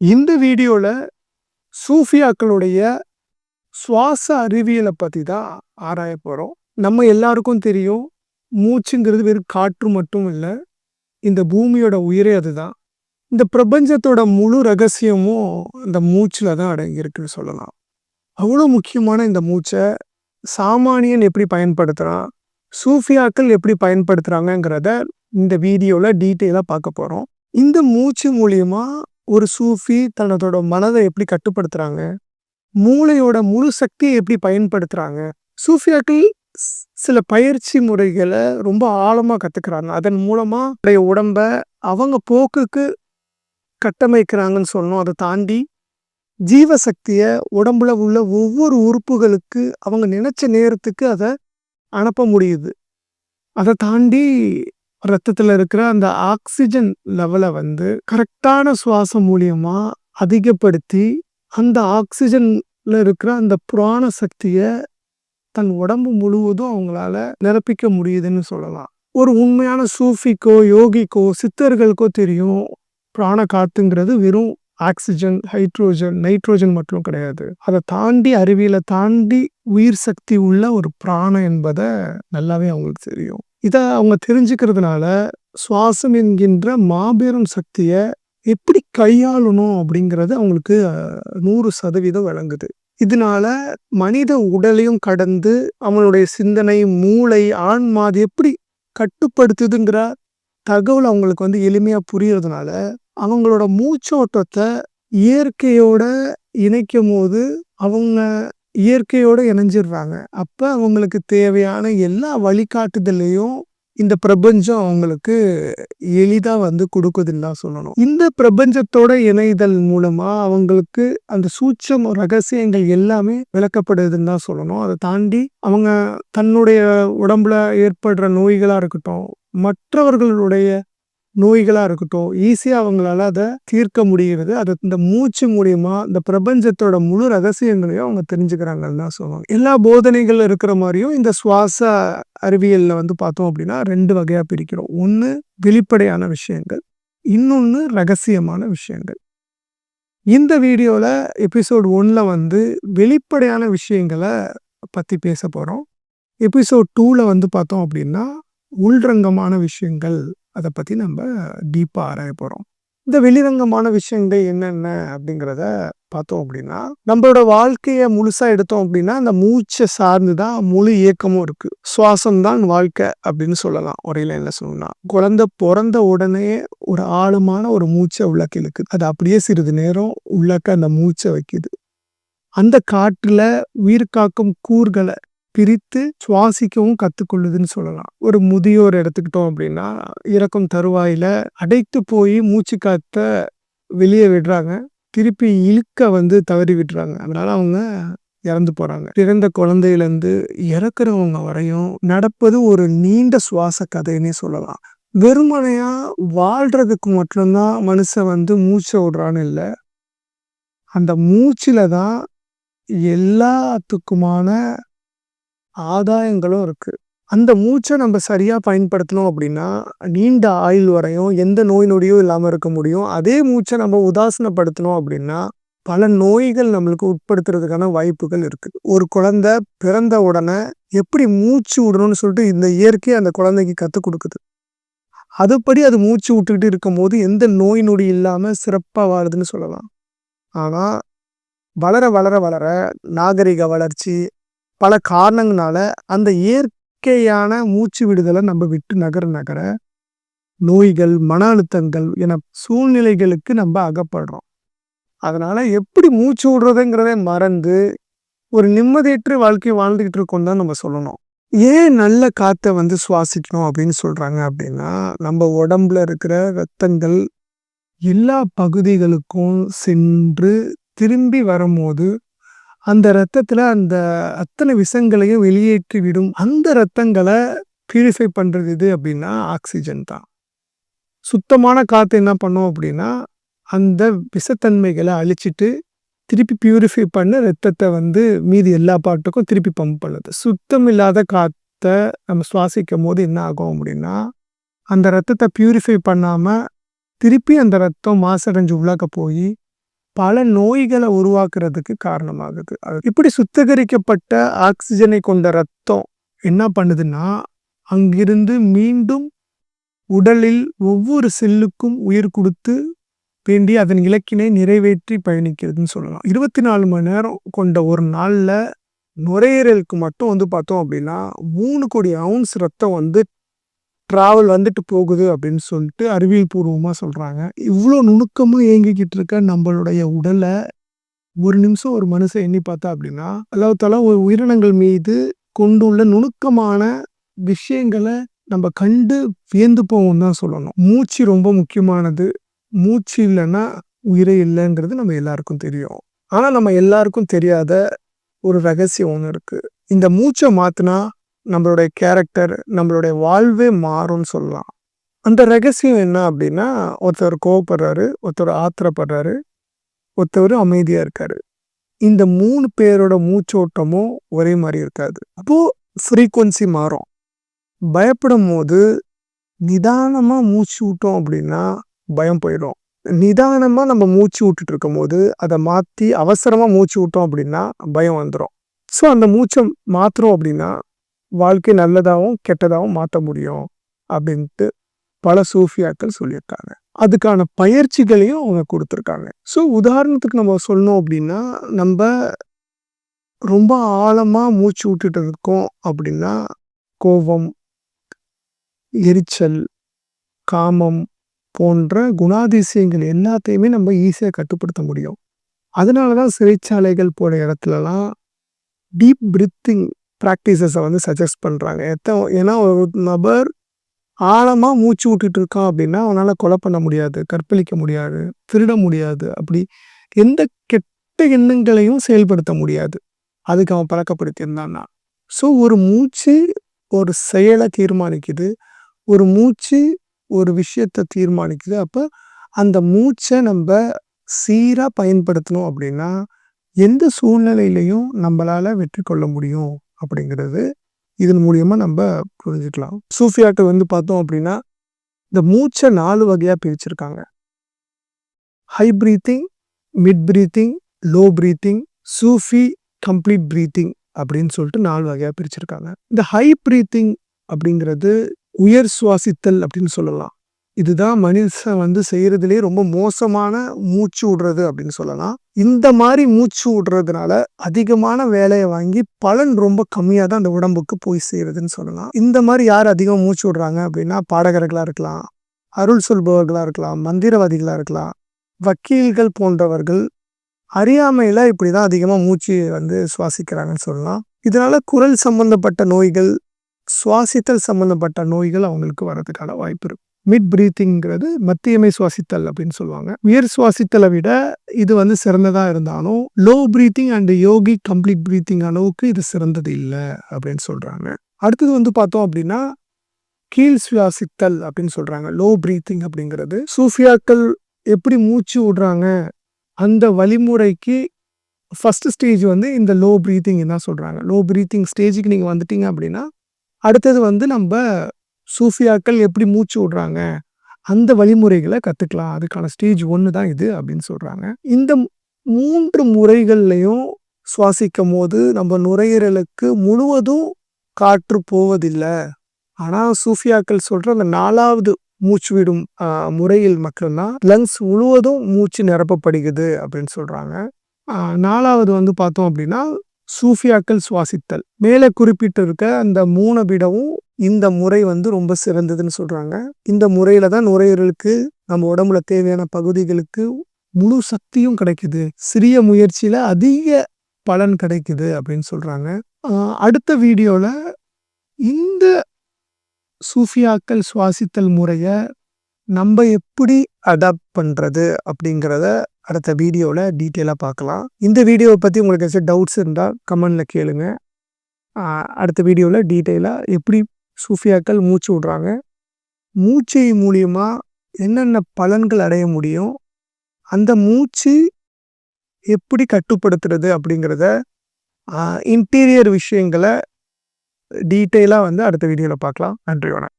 இந்த வீடியோவில் சூஃபியாக்களுடைய சுவாச அறிவியலை பற்றி தான் ஆராய போகிறோம் நம்ம எல்லாருக்கும் தெரியும் மூச்சுங்கிறது வெறும் காற்று மட்டும் இல்லை இந்த பூமியோட உயிரே அதுதான். இந்த பிரபஞ்சத்தோட முழு ரகசியமும் இந்த மூச்சில் தான் அடங்கியிருக்குன்னு சொல்லலாம். அவ்வளோ முக்கியமான இந்த மூச்சை சாமானியன் எப்படி பயன்படுத்துகிறான் சூஃபியாக்கள் எப்படி பயன்படுத்துகிறாங்கங்கிறத இந்த வீடியோவில் டீட்டெயிலாக பார்க்க போகிறோம் இந்த மூச்சு மூலியமாக ஒரு சூஃபி தன்னதோட மனதை எப்படி கட்டுப்படுத்துறாங்க? மூளையோட முழு சக்தியை எப்படி பயன்படுத்துகிறாங்க சூஃபியாக்கள் சில பயிற்சி முறைகளை ரொம்ப ஆழமா கற்றுக்கிறாங்க அதன் மூலமா தன்னுடைய உடம்ப அவங்க போக்குக்கு கட்டமைக்கிறாங்கன்னு சொல்லணும். அதை தாண்டி ஜீவசக்தியை உடம்புல உள்ள ஒவ்வொரு உறுப்புகளுக்கு அவங்க நினைச்ச நேரத்துக்கு அதை அனுப்ப முடியுது. அதை தாண்டி ரத்தத்தில் இருக்கிற அந்த ஆக்சிஜன் லெவலை வந்து கரெக்டான சுவாசம் மூலியமாக அதிகப்படுத்தி அந்த ஆக்சிஜனில் இருக்கிற அந்த புராண சக்தியை தன் உடம்பு முழுவதும் அவங்களால நிரப்பிக்க முடியுதுன்னு சொல்லலாம். ஒரு உண்மையான சூஃபிக்கோ யோகிக்கோ சித்தர்களுக்கோ தெரியும் பிராண காத்துங்கிறது வெறும் ஆக்சிஜன் ஹைட்ரோஜன் நைட்ரோஜன் மட்டும் கிடையாது. அதை தாண்டி அறிவியலை தாண்டி உயிர் சக்தி உள்ள ஒரு பிராணம் என்பதை நல்லாவே அவங்களுக்கு தெரியும். இதை அவங்க தெரிஞ்சுக்கிறதுனால சுவாசம் என்கின்ற மாபெரும் சக்தியை எப்படி கையாளணும் அப்படிங்கிறது அவங்களுக்கு நூறு சதவீதம் விளங்குது இதனால மனித உடலையும் கடந்து அவனுடைய சிந்தனை மூளை ஆன்மா அது எப்படி கட்டுப்படுத்துதுங்கிற தகவல் அவங்களுக்கு வந்து எளிமையா புரியறதுனால அவங்களோட மூச்சோட்டத்தை இயற்கையோட இணைக்கும் போது அவங்க இயற்கையோடு இணைஞ்சிடுறாங்க அப்போ அவங்களுக்கு தேவையான எல்லா வழிகாட்டுதலையும் இந்த பிரபஞ்சம் அவங்களுக்கு எளிதாக வந்து கொடுக்குதுன்னு தான் சொல்லணும். இந்த பிரபஞ்சத்தோட இணைதல் மூலமா அவங்களுக்கு அந்த சூட்சம் ரகசியங்கள் எல்லாமே விளக்கப்படுதுன்னு தான் சொல்லணும். அதை தாண்டி அவங்க தன்னுடைய உடம்புல ஏற்படுற நோய்களாக இருக்கட்டும் மற்றவர்களுடைய நோய்களாக இருக்கட்டும் ஈஸியாக அவங்களால அதை தீர்க்க முடிகிறது. அது இந்த மூச்சு மூலியமா இந்த பிரபஞ்சத்தோட முழு ரகசியங்களையும் அவங்க தெரிஞ்சுக்கிறாங்கன்னு தான் சொல்லுவாங்க. எல்லா போதனைகள் இருக்கிற மாதிரியும் இந்த சுவாச அறிவியலில் வந்து பார்த்தோம் அப்படின்னா ரெண்டு வகையாக பிரிக்கிறோம். ஒன்று வெளிப்படையான விஷயங்கள் இன்னொன்று ரகசியமான விஷயங்கள். இந்த வீடியோவில் எபிசோட் ஒன்ல வந்து வெளிப்படையான விஷயங்களை பற்றி பேச போகிறோம் எபிசோட் டூவில் வந்து பார்த்தோம் அப்படின்னா உள்ரங்கமான விஷயங்கள் அதை பற்றி நம்ம டீப்பாக ஆராய போகிறோம் இந்த வெளிரங்கமான விஷயங்கள் என்னென்ன அப்படிங்கிறத பார்த்தோம் அப்படின்னா நம்மளோட வாழ்க்கையை முழுசாக எடுத்தோம் அப்படின்னா அந்த மூச்சை சார்ந்து தான் முழு இயக்கமும் இருக்குது சுவாசம் தான் வாழ்க்கை அப்படின்னு சொல்லலாம். ஒரே என்ன சொல்லணும்னா குழந்தை பிறந்த உடனே ஒரு ஆழமான ஒரு மூச்சை உள்ளக்க இழுக்குது. அது அப்படியே சிறிது நேரம் உள்ளக்க அந்த மூச்சை வைக்குது. அந்த காற்றில் உயிர் காக்கும் கூறுகளை பிரித்து சுவாசிக்கவும் கத்துக்கொள்ளுதுன்னு சொல்லலாம். ஒரு முதியோர் எடுத்துக்கிட்டோம் அப்படின்னா இறக்கும் தருவாயில அடைத்து போய் மூச்சு காத்த வெளியே விடுறாங்க. திருப்பி இழுக்க வந்து தவறி விடுறாங்க. அதனால அவங்க இறந்து போறாங்க. பிறந்த குழந்தையிலேருந்து இறக்குறவங்க வரையும் நடப்பது ஒரு நீண்ட சுவாச கதைன்னே சொல்லலாம். வெறுமனையா வாழ்றதுக்கு மட்டும்தான் மனுஷன் வந்து மூச்சை விடுறான்னு இல்லை. அந்த மூச்சில தான் எல்லாத்துக்குமான ஆதாயங்களும் இருக்குது அந்த மூச்சை நம்ம சரியாக பயன்படுத்தணும் அப்படின்னா நீண்ட ஆயுள் வரையும் எந்த நோய் நொடியும் இல்லாமல் இருக்க முடியும். அதே மூச்சை நம்ம உதாசனப்படுத்தணும் அப்படின்னா பல நோய்கள் நம்மளுக்கு உட்படுத்துறதுக்கான வாய்ப்புகள் இருக்குது ஒரு குழந்தை பிறந்த உடனே எப்படி மூச்சு விடணும்னு சொல்லிட்டு இந்த இயற்கை அந்த குழந்தைக்கு கற்றுக் கொடுக்குது. அதுபடி அது மூச்சு விட்டுக்கிட்டு இருக்கும்போது எந்த நோய் நொடி இல்லாமல் சிறப்பாக வாழுதுன்னு சொல்லலாம். ஆனால் வளர வளர வளர நாகரிக வளர்ச்சி பல காரணங்களால அந்த இயற்கையான மூச்சு விடுதலை நம்ம விட்டு நகர நகர நோய்கள் மன அழுத்தங்கள் என சூழ்நிலைகளுக்கு நம்ம அகப்படுறோம். அதனால எப்படி மூச்சு விடுறதுங்கிறதே மறந்து ஒரு நிம்மதியற்ற வாழ்க்கை வாழ்ந்துகிட்டு இருக்கோம் தான் நம்ம சொல்லணும். ஏன் நல்ல காற்றை வந்து சுவாசிக்கணும் அப்படின்னு சொல்றாங்க அப்படின்னா நம்ம உடம்புல இருக்கிற ரத்தங்கள் எல்லா பகுதிகளுக்கும் சென்று திரும்பி வரும்போது அந்த ரத்தத்தில் அந்த அத்தனை விஷங்களையும் வெளியேற்றி விடும் அந்த ரத்தங்களை பியூரிஃபை பண்ணுறது இது அப்படின்னா ஆக்சிஜன் தான். சுத்தமான காற்று என்ன பண்ணோம் அப்படின்னா அந்த விஷத்தன்மைகளை அழிச்சிட்டு திருப்பி பியூரிஃபை பண்ண ரத்தத்தை வந்து மீதி எல்லா பாட்டுக்கும் திருப்பி பம்ப் பண்ணுது. சுத்தம் இல்லாத காற்றை நம்ம சுவாசிக்கும் போது என்ன ஆகும் அப்படின்னா அந்த ரத்தத்தை பியூரிஃபை பண்ணாமல் திருப்பி அந்த ரத்தம் மாசடைஞ்சு உள்ளாக்க போய் பல நோய்களை உருவாக்குறதுக்கு காரணமாகுது. அது இப்படி சுத்திகரிக்கப்பட்ட ஆக்சிஜனை கொண்ட ரத்தம் என்ன பண்ணுதுன்னா அங்கிருந்து மீண்டும் உடலில் ஒவ்வொரு செல்லுக்கும் உயிர் கொடுத்து வேண்டி அதன் இலக்கினை நிறைவேற்றி பயணிக்கிறதுன்னு சொல்லலாம். இருபத்தி நாலு மணி நேரம் கொண்ட ஒரு நாளில் நுரையீரலுக்கு மட்டும் வந்து பார்த்தோம் அப்படின்னா மூணு கோடி அவுன்ஸ் ரத்தம் வந்து ட்ராவல் வந்துட்டு போகுது அப்படின்னு சொல்லிட்டு அறிவியல் பூர்வமாக சொல்கிறாங்க இவ்வளோ நுணுக்கமாக இயங்கிக்கிட்டு இருக்க நம்மளுடைய உடலை ஒரு நிமிஷம் ஒரு மனுஷன் எண்ணி பார்த்தா அப்படின்னா அல்லாஹால ஒரு உயிரினங்கள் மீது கொண்டுள்ள நுணுக்கமான விஷயங்களை நம்ம கண்டு வியந்து போவோம் தான் சொல்லணும். மூச்சு ரொம்ப முக்கியமானது. மூச்சு இல்லைன்னா உயிரே இல்லைங்கிறது நம்ம எல்லாருக்கும் தெரியும். ஆனால் நம்ம எல்லாருக்கும் தெரியாத ஒரு ரகசியம் ஒன்று இருக்குது இந்த மூச்சை மாற்றினா நம்மளுடைய கேரக்டர் நம்மளுடைய வாழ்வே மாறும்னு சொல்லலாம். அந்த ரகசியம் என்ன அப்படின்னா ஒருத்தர் கோவப்படுறாரு ஒருத்தர் ஆத்திரப்படுறாரு ஒருத்தர் அமைதியாக இருக்காரு. இந்த மூணு பேரோட மூச்சோட்டமும் ஒரே மாதிரி இருக்காது. அப்போது ஃப்ரீக்குவன்சி மாறும். பயப்படும் போது நிதானமாக மூச்சு விட்டோம் அப்படின்னா பயம் போயிடும். நிதானமாக நம்ம மூச்சு விட்டுட்டு இருக்கும் போது அதை மாற்றி அவசரமாக மூச்சு விட்டோம் அப்படின்னா பயம் வந்துடும் ஸோ அந்த மூச்சை மாற்றுறோம் அப்படின்னா வாழ்க்கை நல்லதாகவும் கெட்டதாகவும் மாற்ற முடியும் அப்படின்ட்டு பல சூஃபியாக்கள் சொல்லியிருக்காங்க. அதுக்கான பயிற்சிகளையும் அவங்க கொடுத்துருக்காங்க. ஸோ உதாரணத்துக்கு நம்ம சொல்லணும் அப்படின்னா நம்ம ரொம்ப ஆழமாக மூச்சு விட்டுட்டு இருக்கோம் அப்படின்னா கோபம் எரிச்சல் காமம் போன்ற குணாதிசயங்கள் எல்லாத்தையுமே நம்ம ஈஸியாக கட்டுப்படுத்த முடியும். அதனால தான் சிறைச்சாலைகள் போன இடத்துலலாம் டீப் பிரித்திங் ப்ராக்டிசஸை வந்து சஜஸ்ட் பண்ணுறாங்க எத்தனை ஏன்னா ஒரு நபர் ஆழமாக மூச்சு விட்டுட்டு இருக்கான் அப்படின்னா அவனால் கொலை பண்ண முடியாது கற்பழிக்க முடியாது திருட முடியாது அப்படி எந்த கெட்ட எண்ணங்களையும் செயல்படுத்த முடியாது. அதுக்கு அவன் பழக்கப்படுத்தியிருந்தான்னா ஸோ ஒரு மூச்சு ஒரு செயலை தீர்மானிக்குது. ஒரு மூச்சு ஒரு விஷயத்தை தீர்மானிக்குது. அப்போ அந்த மூச்சை நம்ம சீராக பயன்படுத்தணும் அப்படின்னா எந்த சூழ்நிலையிலையும் நம்மளால் வெற்றி கொள்ள முடியும். அப்படிங்கிறது இதன் மூலியமாக நம்ம புரிஞ்சுக்கலாம். சூஃபியாட்டை வந்து பார்த்தோம் அப்படின்னா இந்த மூச்சை நாலு வகையாக பிரிச்சிருக்காங்க. High breathing mid breathing low breathing சூஃபி கம்ப்ளீட் ப்ரீத்திங் அப்படின்னு சொல்லிட்டு நாலு வகையாக பிரிச்சிருக்காங்க. இந்த ஹை ப்ரீத்திங் அப்படிங்கிறது உயர் சுவாசித்தல் அப்படின்னு சொல்லலாம். இதுதான் மனுஷன் வந்து செய்கிறதுலே ரொம்ப மோசமான மூச்சு விடுறது அப்படின்னு சொல்லலாம். இந்த மாதிரி மூச்சு விடுறதுனால அதிகமான வேலையை வாங்கி பலன் ரொம்ப கம்மியாக தான் அந்த உடம்புக்கு போய் செய்யறதுன்னு சொல்லலாம். இந்த மாதிரி யார் அதிகம் மூச்சு விடுறாங்க அப்படின்னா பாடகர்களாக இருக்கலாம் அருள் சொல்பவர்களாக இருக்கலாம் மந்திரவாதிகளாக இருக்கலாம் வக்கீல்கள் போன்றவர்கள் அறியாமையில் இப்படி தான் அதிகமாக மூச்சு வந்து சுவாசிக்கிறாங்கன்னு சொல்லலாம். இதனால் குரல் சம்பந்தப்பட்ட நோய்கள் சுவாசித்தல் சம்பந்தப்பட்ட நோய்கள் அவங்களுக்கு வர்றதுக்கான வாய்ப்பு இருக்கும் மிட் பிரீத்திங்கிறது மத்தியமை சுவாசித்தல் அப்படின்னு சொல்லுவாங்க. உயர் சுவாசித்தலை விட இது வந்து சிறந்ததாக இருந்தாலும் low breathing and yogi complete breathing அளவுக்கு இது சிறந்தது இல்லை அப்படின்னு சொல்கிறாங்க அடுத்தது வந்து பார்த்தோம் அப்படின்னா கீழ் சுவாசித்தல் அப்படின்னு சொல்கிறாங்க லோ பிரீத்திங் அப்படிங்கிறது. சூஃபியாக்கள் எப்படி மூச்சு விடுறாங்க? அந்த வழிமுறைக்கு ஃபஸ்ட்டு ஸ்டேஜ் வந்து இந்த லோ ப்ரீத்திங் தான் சொல்கிறாங்க லோ ப்ரீத்திங் ஸ்டேஜுக்கு நீங்கள் வந்துட்டீங்க அப்படின்னா அடுத்தது வந்து நம்ம சூஃபியாக்கள் எப்படி மூச்சு விடுறாங்க? அந்த வழிமுறைகளை கற்றுக்கலாம் அதுக்கான ஸ்டேஜ் ஒன்று தான் இது அப்படின்னு சொல்கிறாங்க இந்த மூன்று முறைகள்லையும் சுவாசிக்கும் போது நம்ம நுரையீரலுக்கு முழுவதும் காற்று போவதில்லை. ஆனால் சூஃபியாக்கள் சொல்கிற அந்த நாலாவது மூச்சு விடும் முறையில் மட்டும்தான் லங்ஸ் முழுவதும் மூச்சு நிரப்பப்படுகிறது அப்படின்னு சொல்கிறாங்க நாலாவது வந்து பார்த்தோம் அப்படின்னா சூஃபியாக்கள் சுவாசித்தல். மேலே குறிப்பிட்டு இருக்க அந்த மூணை விடவும் இந்த முறை வந்து ரொம்ப சிறந்ததுன்னு சொல்கிறாங்க இந்த முறையில் தான் நுரையீரலுக்கு நம்ம உடம்புல தேவையான பகுதிகளுக்கு முழு சக்தியும் கிடைக்குது. சிறிய முயற்சியில் அதிக பலன் கிடைக்குது அப்படின்னு சொல்கிறாங்க அடுத்த வீடியோவில் இந்த சூஃபியாக்கள் சுவாசித்தல் முறையை நம்ம எப்படி அடாப்ட் பண்ணுறது அப்படிங்கிறத அடுத்த வீடியோவில் டீட்டெயிலாக பார்க்கலாம். இந்த வீடியோவை பற்றி உங்களுக்கு ஏதாச்சும் டவுட்ஸ் இருந்தால் கமெண்டில் கேளுங்க. அடுத்த வீடியோவில் டீட்டெயிலாக எப்படி சூஃபியாக்கள் மூச்சு விட்றாங்க. மூச்சை மூலியமாக என்னென்ன பலன்கள் அடைய முடியும்? அந்த மூச்சு எப்படி கட்டுப்படுத்துறது அப்படிங்கிறத இன்டீரியர் விஷயங்களை டீட்டெயிலாக வந்து அடுத்த வீடியோவில் பார்க்கலாம். நன்றி வணக்கம்.